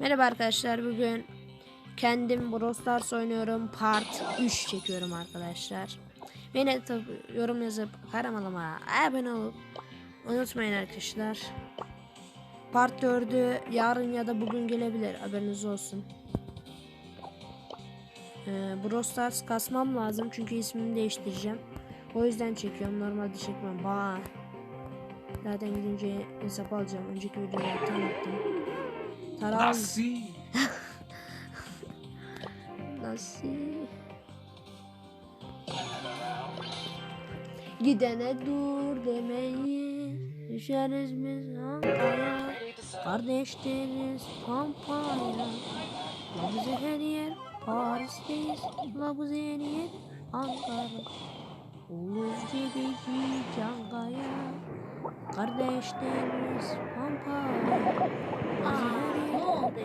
Merhaba arkadaşlar bugün kendim Brawl oynuyorum part 3 çekiyorum arkadaşlar. Beni yorum yazıp kanalıma abone olup unutmayın arkadaşlar. Part 4'ü yarın ya da bugün gelebilir haberiniz olsun. Ee, Brawl kasmam lazım çünkü ismini değiştireceğim. O yüzden çekiyorum normalde çekmem. Ba. Zaten gidince hesap alacağım. Önceki videoda tanıttım. Taral. Nasıl? Nasıl? Gidene dur demeyin. Düşeriz biz Ankara'ya. Kardeş pampaya La bize her yer Paris'teyiz. La bize her yer Ankara. Ulus Cebeci Cankaya Kardeşlerimiz pampaya Düşene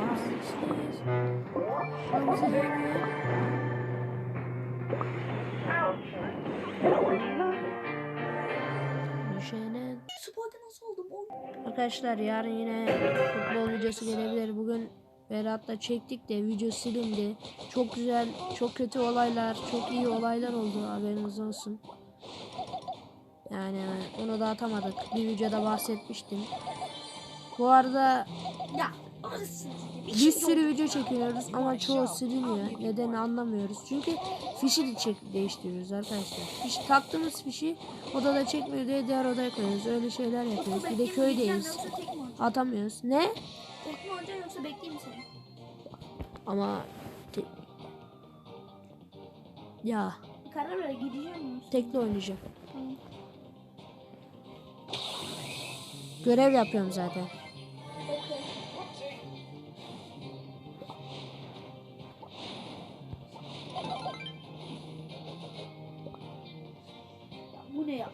Sporda nasıl oldum? Arkadaşlar yarın yine futbol videosu gelebilir. Bugün Berat'la çektik de video silindi. Çok güzel, çok kötü olaylar, çok iyi olaylar oldu haberiniz olsun. Yani onu da atamadık. Bir videoda bahsetmiştim. Bu arada. Bir sürü video çekiyoruz ama çoğu siliniyor. Nedeni anlamıyoruz. Çünkü fişi de çek değiştiriyoruz arkadaşlar. Fiş, taktığımız fişi odada çekmiyor diye diğer odaya koyuyoruz. Öyle şeyler yapıyoruz. Bir de köydeyiz. Atamıyoruz. Ne? Tek mi oynayacağım yoksa bekleyeyim seni? Ama te- ya karar ver gideceğim mi? tekli oynayacağım. Tamam. Görev yapıyorum zaten.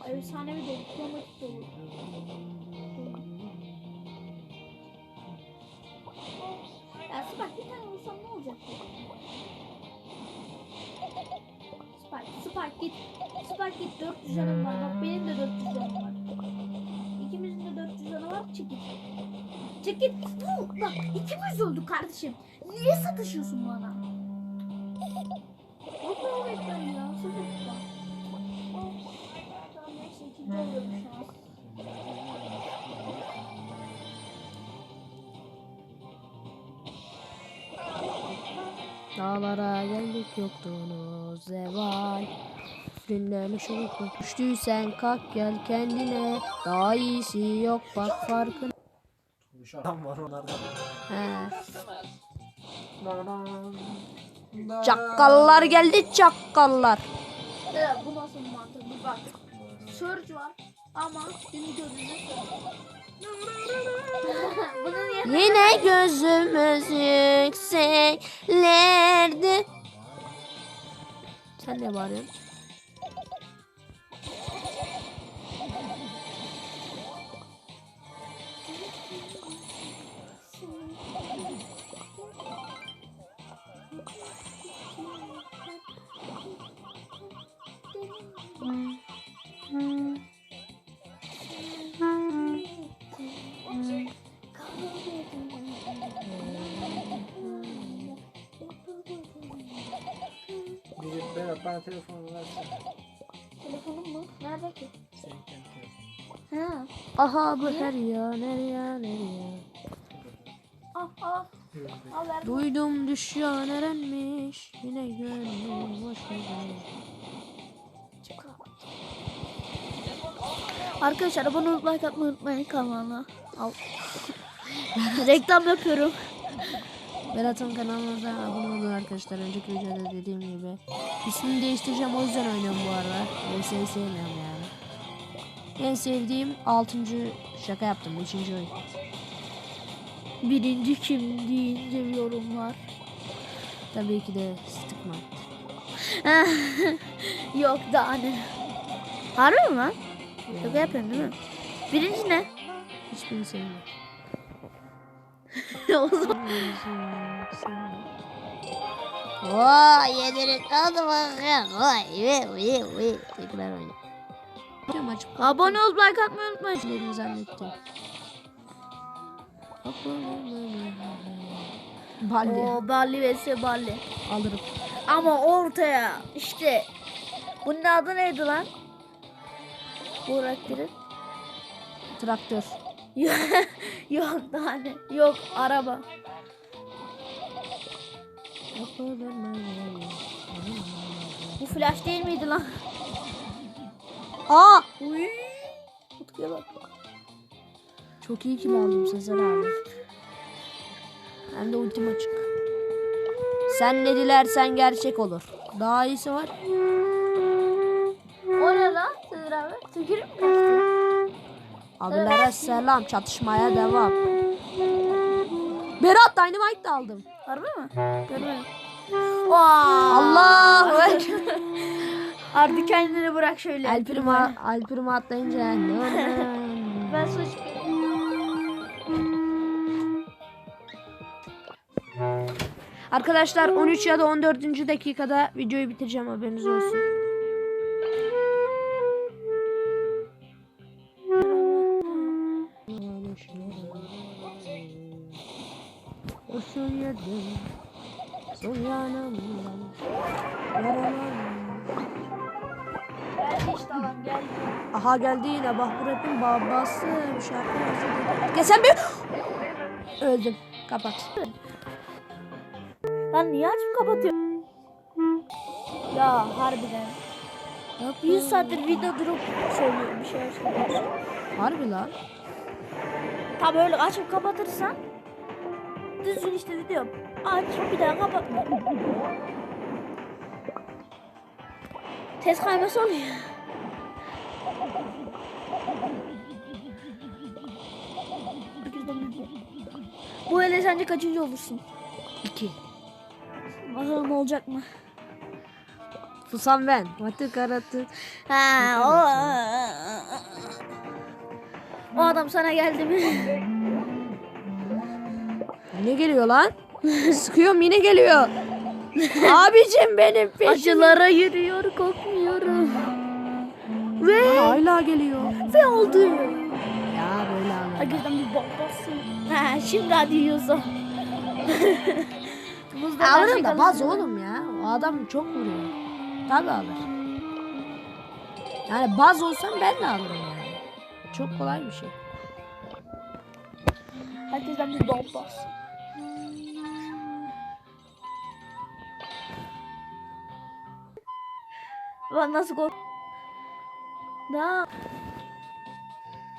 Efsanevi dolu, kromatik dolu. Ya Spike bir tane vursam ne olacak? Spike, Spike git. Spike git 400 canım var. Bak benim de 400 canım var. İkimizin de 400 canı var. Çık git. Çık git. Bak ikimiz öldük kardeşim. Niye satışıyorsun bana? Yoktunuz zeval. Günlerine şuruplu düştüysen kalk gel kendine. Daha iyisi yok bak farkın. Şu adam var onlarda. He. Çakkallar geldi çakkallar. Evet, bu nasıl bir mantık? Bir bak. Surge var ama şimdi yerine Yine gözümüz yükseklerde. Sen ne bağırıyorsun? Bana telefonu versene. Telefonum mu? Nerede ki? Senin kendi telefonun. Ha. Aha bu her ya nereye nereye. Al al. Al ver. Duydum düşüyor erenmiş. Yine gönlüm boş ver. Arkadaşlar abone olup like atmayı unutmayın kanalına. Al. Reklam yapıyorum. Berat'ın kanalına da abone olun arkadaşlar. Önceki videoda dediğim gibi. İsmini değiştireceğim o yüzden oynuyorum bu arada. VS'yi sevmiyorum yani. En sevdiğim 6. şaka yaptım 5. oyun. Birinci kim deyince bir yorumlar. Tabii ki de Stickman. Yok daha ne? Harbi mi lan? Şaka yapıyorsun değil mi? Birinci ne? Hiçbirini sevmiyorum. o zaman Vay yedirin hadi bakayım. Ve. Tekrar oyna. Açıp abone olup like atmayı unutmayın. Dedim zannettim. Balli O Balli vs Balli. alırım. Ama ortaya işte bunun adı neydi lan? Bu rakirin. Traktör. yok daha ne? Yok araba. Bu flash değil miydi lan? Aa! Uy. Utku'ya bak. Çok iyi kill aldım Sezer abi. Hem de ultim açık. Sen ne dilersen gerçek olur. Daha iyisi var. O ne lan? Sezer abi. Tükürük mü kaçtı? Abilere selam. Çatışmaya devam. Berat Dynamite de aldım. Harbi mi? Görmedim. Ekber. Harbi kendini bırak şöyle. Alpirma, Alpirma atlayınca. Ben su Arkadaşlar 13 ya da 14. dakikada videoyu bitireceğim haberiniz olsun. Yedim. Son yanımdan. Geldi işte adam geldi. Aha geldi yine bak bu rapin babası bir şarkı yazdı. Sen bir... Öldüm. Kapat. Lan niye açıp kapatıyor? Ya harbiden. 100 saattir video durup söylüyor bir şeyler söylüyor. Harbi lan. Tabi öyle açıp kapatırsan düzgün işte video aç bir daha kapatma. Test kayması oluyor. Bu ele sence kaçıncı olursun? İki. Bakalım olacak mı? Susam ben. Batı karatı. Ha, o, o adam sana geldi mi? Ne geliyor lan? Sıkıyorum yine geliyor. Abicim benim peşim. Acılara yürüyor kokmuyorum. Ve Hala geliyor. ve oldu. Ya böyle anladım. Hakikaten bir bombası. Ha, şimdi hadi yiyorsa. Buzda Alırım da baz oğlum ya. O adam çok vuruyor. Tabi alır. Yani baz olsam ben de alırım yani. Çok kolay bir şey. Herkesten bir bombası. Bak nasıl kork... Da.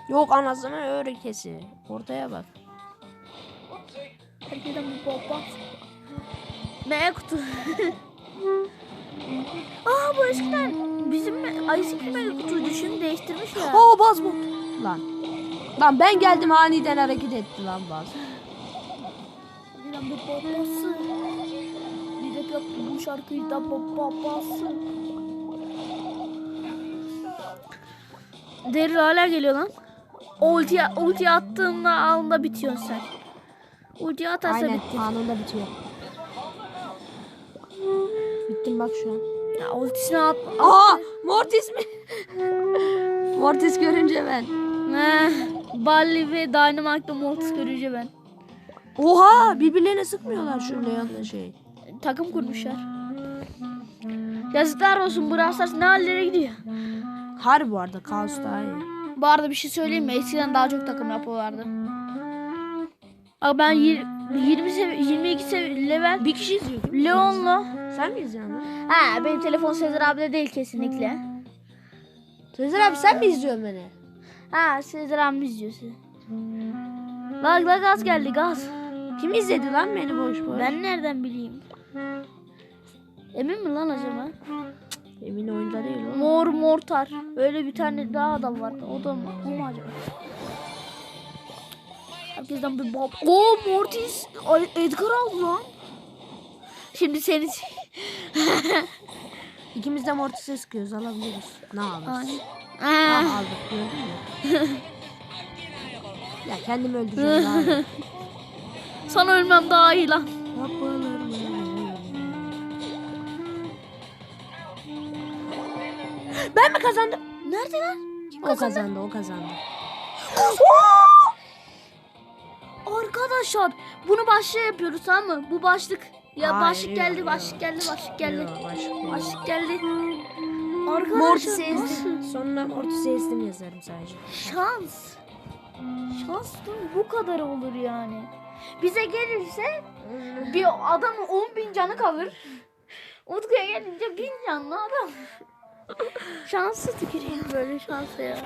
Yok anasını öğretesi. Ortaya bak. Herkesten bir bombası. M kutu. Aa bu eskiden bizim Ice Cream kutuydu şimdi değiştirmişler. Oo baz bu. Lan. Lan ben geldim aniden hareket etti lan baz. Bir bombası. Bir de bu şarkıyı da bombası. Deril hala geliyor lan. Ulti, ulti attığında anında bitiyorsun sen. Ulti atarsa Aynen bitti. anında bitiyor. Bittim bak şu an. Ya ultisini at. Aa Mortis mi? Mortis görünce ben. Heh, Balli ve Dynamite'da Mortis görünce ben. Oha birbirlerine sıkmıyorlar şu Leon'la şey. Takım kurmuşlar. Yazıklar olsun Brawl Stars ne hallere gidiyor. Harbi bu arada kaos daha iyi. Bu arada bir şey söyleyeyim mi? Eskiden daha çok takım yapıyorlardı. Abi ben yir- 20 sevi 22 sevi level Bir kişi izliyor değil mi? Leon'la. Sen mi izliyorsun lan? Ha benim telefon Sezer abide değil kesinlikle. Sezer abi sen mi izliyorsun beni? Ha Sezer abi izliyorsun. Bak bak gaz geldi gaz. Kim izledi lan beni boş boş? Ben nereden bileyim? Emin mi lan acaba? Emin oyunda değil oğlum. Mor mortar. Öyle bir tane daha adam vardı. O da mı? O mu acaba? Herkesten bir bab. Oo Mortis. Edgar aldı lan. Şimdi seni... İkimiz de Mortis'e sıkıyoruz alabiliriz. Ne alırız? Ah, aldık gördün mü? ya kendimi öldüreceğim sana ölmem daha iyi lan. Yapılır Ben mi kazandım? Nerede lan? o kazandı, o kazandı. Arkadaşlar bunu başlığa yapıyoruz tamam mı? Bu başlık. Ya Hayır, başlık geldi, yok. başlık geldi, başlık geldi. Yok, başlık. Başlık geldi. Arkadaşlar Mortis'i nasıl? ezdim. Sonra Mortis'i ezdim yazarım sadece. Şans. Şans da bu kadar olur yani. Bize gelirse bir adamın 10 bin canı kalır. Utku'ya gelince bin canlı adam. Şansı tüküreyim böyle şansı ya.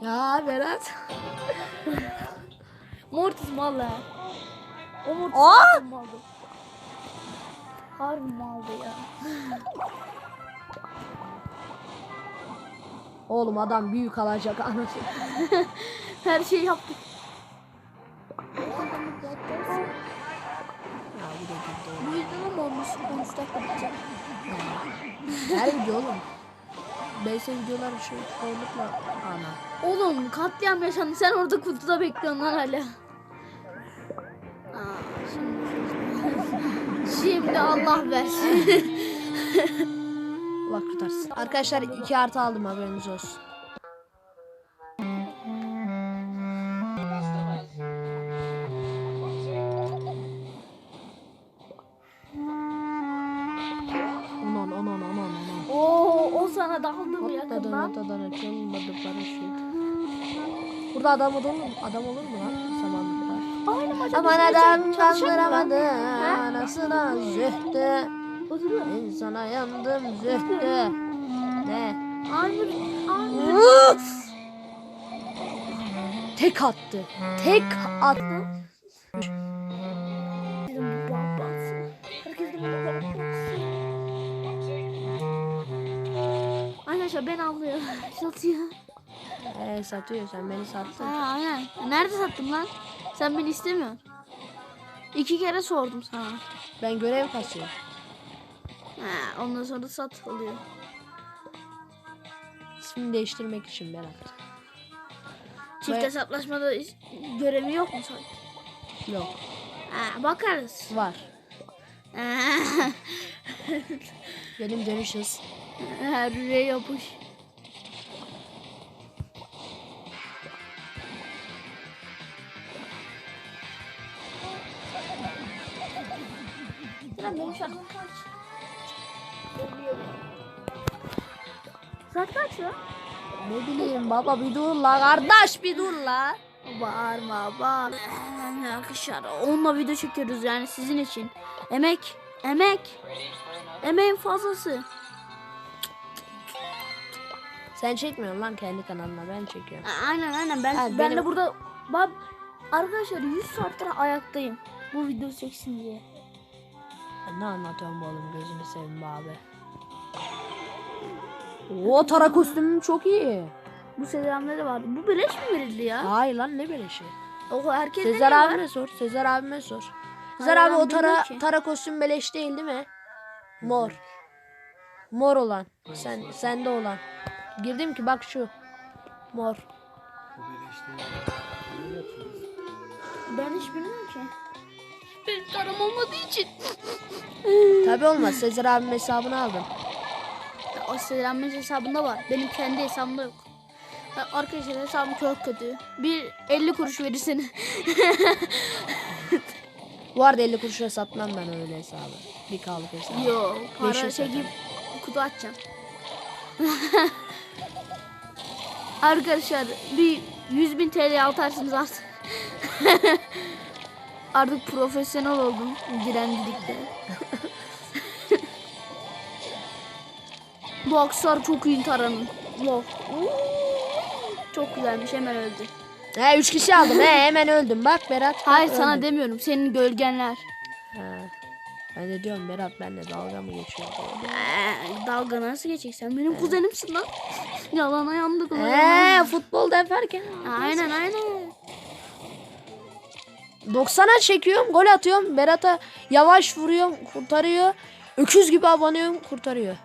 Ya Berat. Mortis mal ya. O Mortis Aa! maldı. Harbi maldı ya. Oğlum adam büyük alacak anasını. Her şeyi yaptık. Ya bu yüzden mi olmuş? 13 dakika bitecek. Her video oğlum. Ben senin videoları şu çoğunlukla ana. Oğlum katliam yaşandı. Sen orada kutuda bekliyorsun lan hala. Aa, şimdi, şimdi Allah versin. Allah kurtarsın. Arkadaşlar iki artı aldım haberiniz olsun. Sana daldı mı Atladan yakından? atadan açılmadı paraşüt. Burada adam olur mu? Adam olur mu lan? Zamanında. Adam çalışan mı lan? kandıramadı anasına zühtü. İnsana yandım zühtü. Ne? Aynı, aynı. Tek attı. Tek attı. Arkadaşlar ben avlıyorum. Satıyor. Ee, satıyor sen beni sattın. Ha aynen. Nerede sattım lan? Sen beni istemiyorsun. İki kere sordum sana. Ben görev kasıyorum. Ha, ondan sonra sat oluyor. İsmini değiştirmek için Berat. Çift Ve- hesaplaşmada is- görevi yok mu sanki? Yok. Ha, bakarız. Var. Ha, Benim dönüş hız. Her rüye yapış. Lan benim şarkım kaç? Saat kaç ya? Ne bileyim baba bir dur la kardeş bir dur la. Bağırma bağır. Arkadaşlar onunla video çekiyoruz yani sizin için. Emek, emek. Emeğin fazlası. Sen çekmiyorsun lan kendi kanalına ben çekiyorum. Aynen aynen ben Ha, ben benim- de burada bak arkadaşlar 100 saattir ayaktayım. Bu video çeksin diye. Ben ne anlatıyorum bu oğlum gözünü seveyim be abi. Oo tara kostümüm çok iyi. Bu selamları vardı. Bu beleş mi verildi ya? Hayır lan ne böyle şey. O herkes Sezer abime sor. Sezer abime sor. Sezer Hayır, abi ben o tara, bilmiyorum ki. tara kostüm beleş değil değil mi? Mor. Mor olan. Sen sende olan. Girdim ki bak şu. Mor. Ben hiç bilmiyorum ki. Benim taram olmadığı için. Tabi olmaz. Sezer abim hesabını aldım. O selamın hesabında var. Benim kendi hesabımda yok. Arkadaşlar hesabım çok kötü. Bir 50 kuruş verirsin. Bu arada 50 kuruşa satmam ben öyle hesabı. Bir kalıp hesabı. Yo para Beş yüz çekip kutu açacağım. Arkadaşlar bir 100 bin TL atarsınız artık. artık profesyonel oldum direncilikte. Bu aksar çok iyi taranın. Wow. Çok güzelmiş hemen öldü. He 3 kişi aldım. He hemen öldüm. Bak Berat. Hayır bak, sana öldüm. demiyorum senin gölgenler. He. Ben de diyorum Berat benimle dalga mı geçiyor? Ee, dalga nasıl geçeceksin? Benim kuzenimsin lan. Yalana yandık. lan. He futbol yaparken. Aynen aynen. 90'a çekiyorum gol atıyorum. Berat'a yavaş vuruyorum kurtarıyor. Öküz gibi abanıyorum kurtarıyor.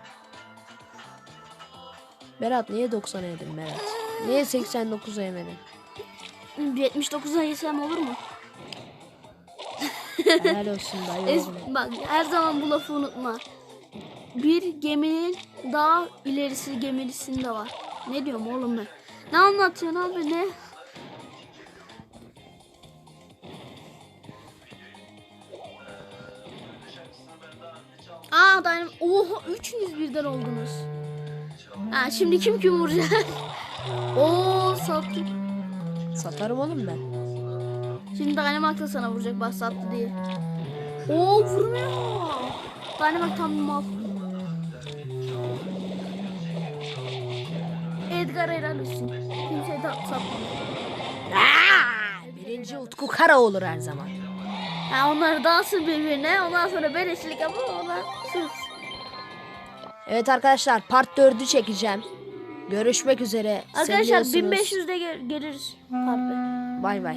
Berat niye 90'a yedin Berat? Niye 89'a yemedin? 79'a yesem olur mu? Helal olsun dayı. Es- bak her zaman bu lafı unutma. Bir geminin daha ilerisi gemilisinde var. Ne diyorum oğlum ben? Ne anlatıyorsun abi ne? Aa dayım. Oha üçünüz birden oldunuz. Ha şimdi kim kim vuracak? Oo sattık. Satarım oğlum ben. Şimdi Dynamite da sana vuracak bak sattı diye. Oo vurmuyor. Dynamite tam mal. Edgar helal olsun. Kimseye de satmıyor. Birinci Utku Kara olur her zaman. Ha, onları dağılsın birbirine. Ondan sonra beleşlik ama onlar sırf. Evet arkadaşlar part 4'ü çekeceğim. Görüşmek üzere. Arkadaşlar Seviyorsunuz. 1500'de gel- geliriz. Harbi. Bay bay.